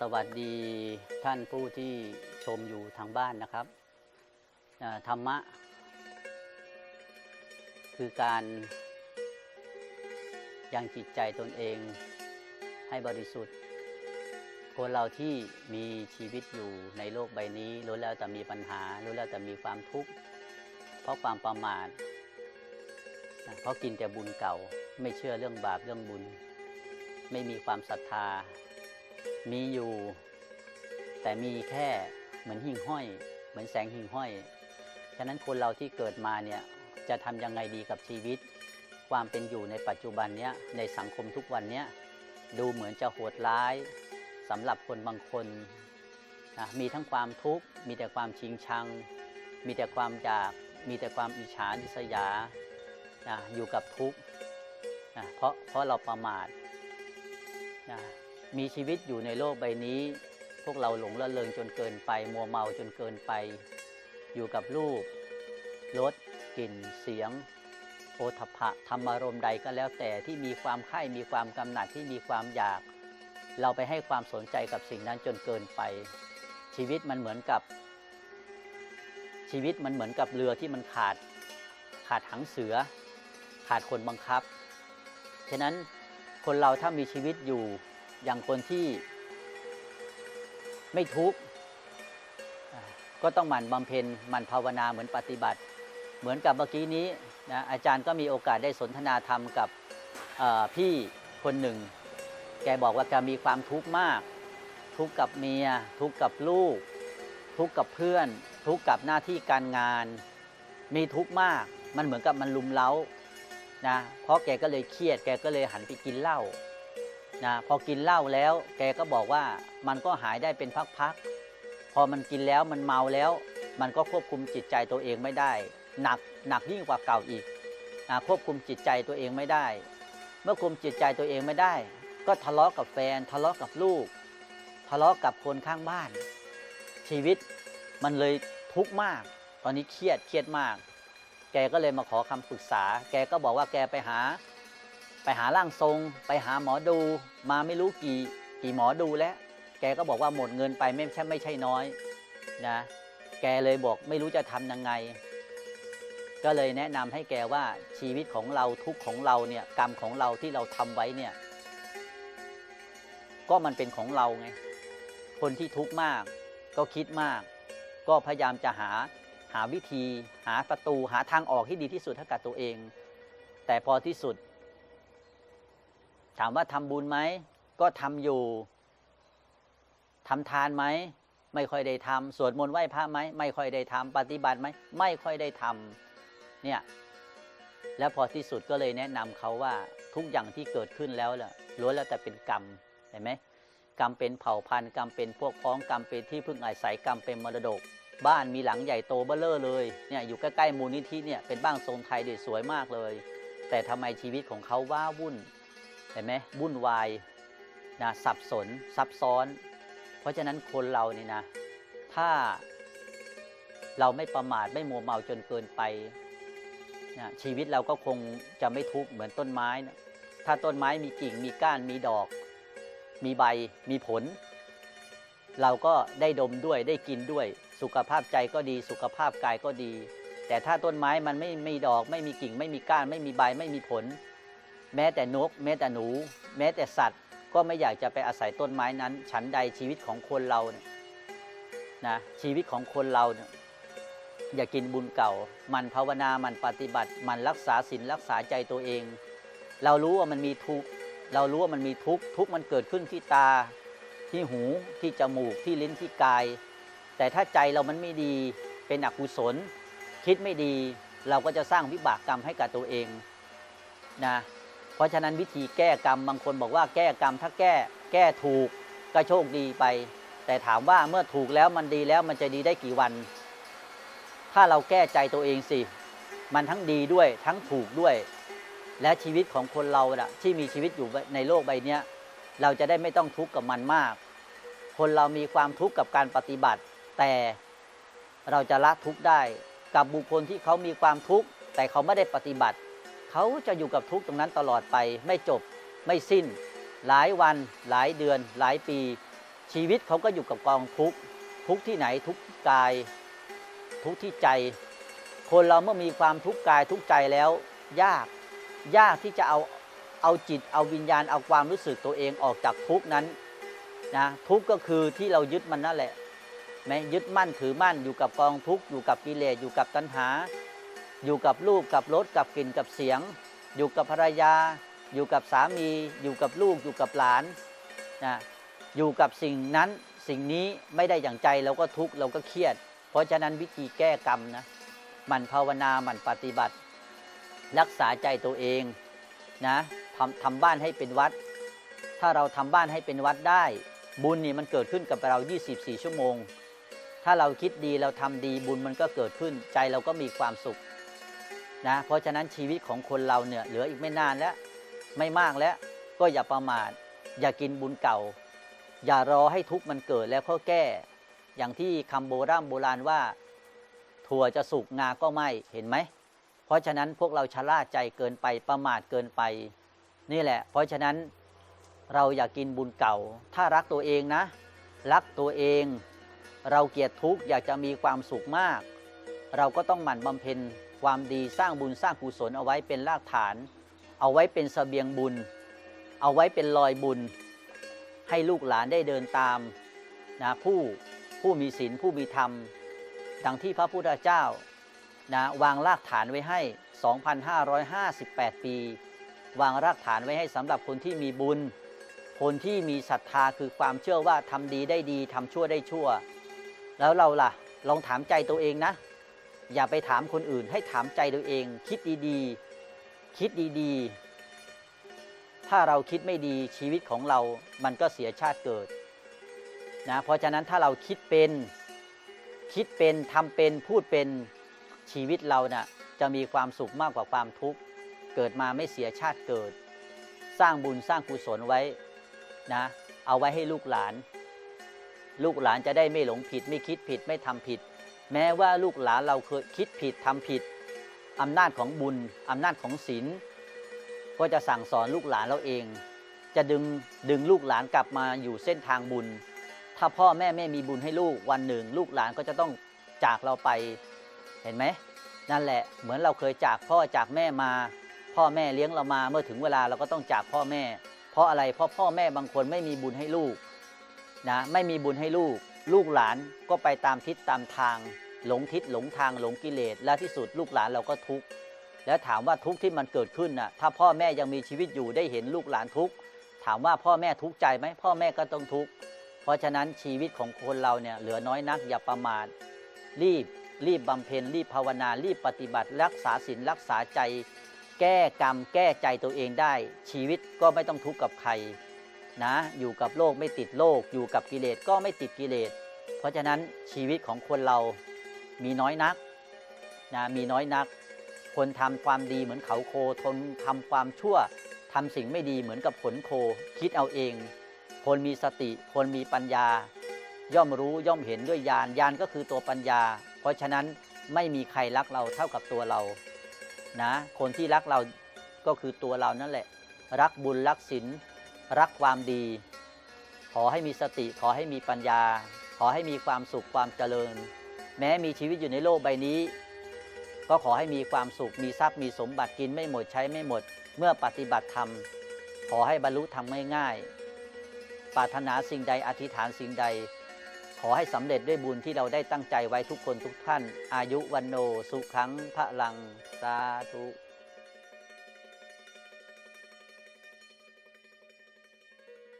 สวัสดีท่านผู้ที่ชมอยู่ทางบ้านนะครับธรรมะ คือการยังจิตใจตนเองให้บริสุทธิ์ คนเราที่มีชีวิตอยู่ในโลกใบนี้ล้วนแล้วแต่มีปัญหาล้วนแล้วแต่มีความทุกข์เพราะความประมาทเพราะกินแต่บุญเก่าไม่เชื่อเรื่องบาปเรื่องบุญ ไม่มีความศรัทธา มีอยู่ แต่มีแค่เหมือนหิ่งห้อย เหมือนแสงหิ่งห้อย ฉะนั้นคนเราที่เกิดมาเนี่ยจะทำยังไงดีกับชีวิต ความเป็นอยู่ในปัจจุบันเนี้ยในสังคมทุกวันเนี้ยดูเหมือนจะโหดร้ายสำหรับคนบางคนนะมีทั้งความทุกข์ มีแต่ความชิงชัง มีแต่ความอยาก มีแต่ความอิจฉาริษยานะอยู่กับทุกข์นะเพราะเพราะเราประมาทนะ มีชีวิตอยู่ในโลกใบนี้ พวกเราหลงละเลงจนเกินไป มัวเมาจนเกินไป อยู่กับรูปรสกลิ่นเสียงโอทพะธรรมารมใดก็แล้วแต่ที่มีความใคร่มีความกำหนัดที่มีความอยาก เราไปให้ความสนใจกับสิ่งนั้นจนเกินไป ชีวิตมันเหมือนกับ ชีวิตมันเหมือนกับเรือที่มันขาด ขาดหางเสือ ขาดคนบังคับ ฉะนั้นคนเราถ้ามีชีวิตอยู่ อย่างคนที่ไม่ทุกข์ก็ต้องหมั่นบำเพ็ญหมั่นภาวนาเหมือนปฏิบัติ เหมือนกับเมื่อกี้นี้นะอาจารย์ก็มีโอกาสได้สนทนาธรรมกับพี่คนหนึ่ง แกบอกว่าแกมีความทุกข์มาก ทุกข์กับเมีย ทุกข์กับลูก ทุกข์กับเพื่อน ทุกข์กับหน้าที่การงาน มีทุกข์มาก มันเหมือนกับมันลุมเล้านะเพราะแกก็เลยเครียดแกก็เลยหันไปกินเหล้า นะพอกินเหล้าแล้ว แกก็บอกว่ามันก็หายได้เป็นพักๆ พอมันกินแล้วมันเมาแล้ว มันก็ควบคุมจิตใจตัวเองไม่ได้ หนักหนักยิ่งกว่าเก่าอีกนะควบคุมจิตใจตัวเองไม่ได้ เมื่อคุมจิตใจตัวเองไม่ได้ ก็ทะเลาะกับแฟน ทะเลาะกับลูก ทะเลาะกับคนข้างบ้าน ชีวิตมันเลยทุกข์มาก ตอนนี้เครียดเครียดมาก แกก็เลยมาขอคำปรึกษา แกก็บอกว่าแกไปหา ไปหาร่างทรง ไปหาหมอดู มาไม่รู้กี่กี่หมอดูแล้ว แกก็บอกว่าหมดเงินไปไม่ใช่ไม่ใช่น้อยนะแกเลยบอกไม่รู้จะทำยังไง ก็เลยแนะนำให้แกว่าชีวิตของเราทุกข์ของเราเนี่ยกรรมของเราที่เราทำไว้เนี่ยก็มันเป็นของเราไง คนที่ทุกข์มาก ก็คิดมาก ก็พยายามจะหาหาวิธี หาประตูหาทางออกที่ดีที่สุดให้กับตัวเอง แต่พอที่สุด ถามว่าทำบุญไหม ก็ทำอยู่ทำทานไหม ไม่ค่อยได้ทำสวดมนต์ไหว้พระไหม ไม่ค่อยได้ทำปฏิบัติไหม ไม่ค่อยได้ทำเนี่ย แล้วพอที่สุดก็เลยแนะนำเขาว่าทุกอย่างที่เกิดขึ้นแล้วล่ะล้วนแล้วแต่เป็นกรรม เห็นไหมกรรมเป็นเผ่าพันธุ์กรรมเป็นพวกพ้องกรรมเป็นที่พึ่งอาศัยกรรมเป็นมรดก บ้านมีหลังใหญ่โตเบ้อเร่อเลยเนี่ยอยู่ใกล้ๆมูลนิธิเนี่ยเป็นบ้านทรงไทยเด็ดสวยมากเลย แต่ทำไมชีวิตของเขาว้าวุ่น ห็นไหมวุ่นวายนะสับสนซับซ้อน เพราะฉะนั้นคนเรานี่นะ ถ้าเราไม่ประมาทไม่มัวเมาจนเกินไปนะชีวิตเราก็คงจะไม่ทุกข์เหมือนต้นไม้นะถ้าต้นไม้มีกิ่งมีก้านมีดอก มีใบมีผล เราก็ได้ดมด้วยได้กินด้วย สุขภาพใจก็ดีสุขภาพกายก็ดี แต่ถ้าต้นไม้มันไม่มีดอก ไม่มีกิ่ง ไม่มีก้าน ไม่มีใบไม่มีผล แม้แต่นก แม้แต่หนู แม้แต่สัตว์ ก็ไม่อยากจะไปอาศัยต้นไม้นั้น ฉันใดชีวิตของคนเราเนี่ยนะชีวิตของคนเราเนี่ยอย่ากินบุญเก่า มันภาวนามันปฏิบัติ มันรักษาศีลรักษาใจตัวเอง เรารู้ว่ามันมีทุกข์เรารู้ว่ามันมีทุกข์ทุกข์มันเกิดขึ้นที่ตา ที่หูที่จมูกที่ลิ้นที่กาย แต่ถ้าใจเรามันไม่ดีเป็นอกุศล คิดไม่ดี เราก็จะสร้างวิบากกรรมให้กับตัวเองนะ เพราะฉะนั้นวิธีแก้กรรมบางคนบอกว่าแก้กรรมถ้าแก้แก้ถูกก็โชคดีไป แต่ถามว่าเมื่อถูกแล้วมันดีแล้วมันจะดีได้กี่วัน ถ้าเราแก้ใจตัวเองสิ มันทั้งดีด้วยทั้งถูกด้วย และชีวิตของคนเราน่ะที่มีชีวิตอยู่ในโลกใบเนี้ยเราจะได้ไม่ต้องทุกข์กับมันมาก คนเรามีความทุกข์กับการปฏิบัติ แต่เราจะละทุกข์ได้กับบุคคลที่เขามีความทุกข์แต่เขาไม่ได้ปฏิบัติ เขาจะอยู่กับทุกข์ตรงนั้นตลอดไปไม่จบไม่สิ้น หลายวันหลายเดือน หลายปี ชีวิตเขาก็อยู่กับกองทุกข์ทุกที่ไหนทุกกาย ทุกที่ใจ คนเราเมื่อมีความทุกข์กายทุกใจแล้ว ยากยากที่จะเอาเอาจิตเอาวิญญาณเอาความรู้สึกตัวเองออกจากทุกข์นั้นนะทุกข์ก็คือที่เรายึดมันนั่นแหละแม้ยึดมั่นถือมั่นอยู่กับกองทุกข์อยู่กับกิเลสอยู่กับตัณหา อยู่กับลูกกับรถกับกลิ่นกับเสียง อยู่กับภรรยา อยู่กับสามี อยู่กับลูกอยู่กับหลานนะอยู่กับสิ่งนั้นสิ่งนี้ไม่ได้อย่างใจเราก็ทุกข์เราก็เครียด เพราะฉะนั้นวิธีแก้กรรมนะหมันภาวนาหมันปฏิบัติ รักษาใจตัวเองนะทำทำบ้านให้เป็นวัด ถ้าเราทำบ้านให้เป็นวัดได้ บุญนี่มันเกิดขึ้นกับเรา 24 ชั่วโมง ถ้าเราคิดดีเราทำดีบุญมันก็เกิดขึ้นใจเราก็มีความสุข นะเพราะฉะนั้นชีวิตของคนเราเนี่ยเหลืออีกไม่นานแล้วไม่มากแล้วก็อย่าประมาทอย่ากินบุญเก่า อย่ารอให้ทุกข์มันเกิดแล้วค่อยแก้ อย่างที่คำโบราณโบราณว่า ถั่วจะสุกงาก็ไม่เห็นไหม เพราะฉะนั้นพวกเราชะล่าใจเกินไปประมาทเกินไป นี่แหละ เพราะฉะนั้นเราอย่ากกินบุญเก่า ถ้ารักตัวเองนะ รักตัวเอง เราเกลียดทุกข์อยากจะมีความสุขมาก เราก็ต้องหมั่นบำเพ็ญ ความดีสร้างบุญสร้างกุศลเอาไว้เป็นรากฐาน เอาไว้เป็นเสบียงบุญ เอาไว้เป็นรอยบุญ ให้ลูกหลานได้เดินตามนะผู้ผู้มีศีลผู้มีธรรม ดังที่พระพุทธเจ้านะวางรากฐานไว้ให้ 2,558 ปี วางรากฐานไว้ให้สำหรับคนที่มีบุญ คนที่มีศรัทธาคือความเชื่อว่าทำดีได้ดีทำชั่วได้ชั่ว แล้วเราล่ะลองถามใจตัวเองนะ อย่าไปถามคนอื่น ให้ถามใจตัวเอง คิดดีๆ คิดดีๆ ถ้าเราคิดไม่ดีชีวิตของเรามันก็เสียชาติเกิดนะเพราะฉะนั้นถ้าเราคิดเป็นคิดเป็นทำเป็นพูดเป็นชีวิตเรานะ่ะจะมีความสุขมากกว่าความทุกข์ เกิดมาไม่เสียชาติเกิด สร้างบุญสร้างกุศลไว้นะเอาไว้ให้ลูกหลาน ลูกหลานจะได้ไม่หลงผิดไม่คิดผิดไม่ทำผิด แม้ว่าลูกหลานเราเคยคิดผิดทำผิดอำนาจของบุญอำนาจของศีลก็จะสั่งสอนลูกหลานเราเอง จะดึงดึงลูกหลานกลับมาอยู่เส้นทางบุญ ถ้าพ่อแม่ไม่มีบุญให้ลูกวันหนึ่ง ลูกหลานก็จะต้องจากเราไปเห็นไหมนั่นแหละเหมือนเราเคยจากพ่อจากแม่มา พ่อแม่เลี้ยงเรามาเมื่อถึงเวลาเราก็ต้องจากพ่อแม่ เพราะอะไรเพราะพ่อแม่บางคนไม่มีบุญให้ลูกนะไม่มีบุญให้ลูก ลูกหลานก็ไปตามทิศตามทาง หลงทิศหลงทางหลงกิเลสและที่สุดลูกหลานเราก็ทุกข์แล้วถามว่าทุกข์ที่มันเกิดขึ้นน่ะถ้าพ่อแม่ยังมีชีวิตอยู่ได้เห็นลูกหลานทุกข์ถามว่าพ่อแม่ทุกข์ใจไหมพ่อแม่ก็ต้องทุกข์เพราะฉะนั้นชีวิตของคนเราเนี่ยเหลือน้อยนักอย่าประมาทรีบรีบบำเพ็ญรีบภาวนารีบปฏิบัติ รักษาศีลรักษาใจ แก้กรรม แก้ใจตัวเองได้ ชีวิตก็ไม่ต้องทุกข์กับใคร นะอยู่กับโลกไม่ติดโลก อยู่กับกิเลสก็ไม่ติดกิเลส เพราะฉะนั้นชีวิตของคนเรามีน้อยนักนะมีน้อยนัก คนทำความดีเหมือนเขาโคทนทำความชั่วทำสิ่งไม่ดีเหมือนกับผลโค คิดเอาเอง คนมีสติ คนมีปัญญา ย่อมรู้ย่อมเห็นด้วยญาณญาณก็คือตัวปัญญา เพราะฉะนั้นไม่มีใครรักเราเท่ากับตัวเรานะคนที่รักเราก็คือตัวเรานั่นแหละ รักบุญรักศีล รักความดี ขอให้มีสติ ขอให้มีปัญญา ขอให้มีความสุขความเจริญ แม้มีชีวิตอยู่ในโลกใบนี้ ก็ขอให้มีความสุข มีทรัพย์มีสมบัติกินไม่หมดใช้ไม่หมด เมื่อปฏิบัติธรรม ขอให้บรรลุธรรมง่ายๆปรารถนาสิ่งใดอธิษฐานสิ่งใด ขอให้สำเร็จด้วยบุญที่เราได้ตั้งใจไว้ทุกคนทุกท่าน อายุวันโนสุขังพระลังสาธุ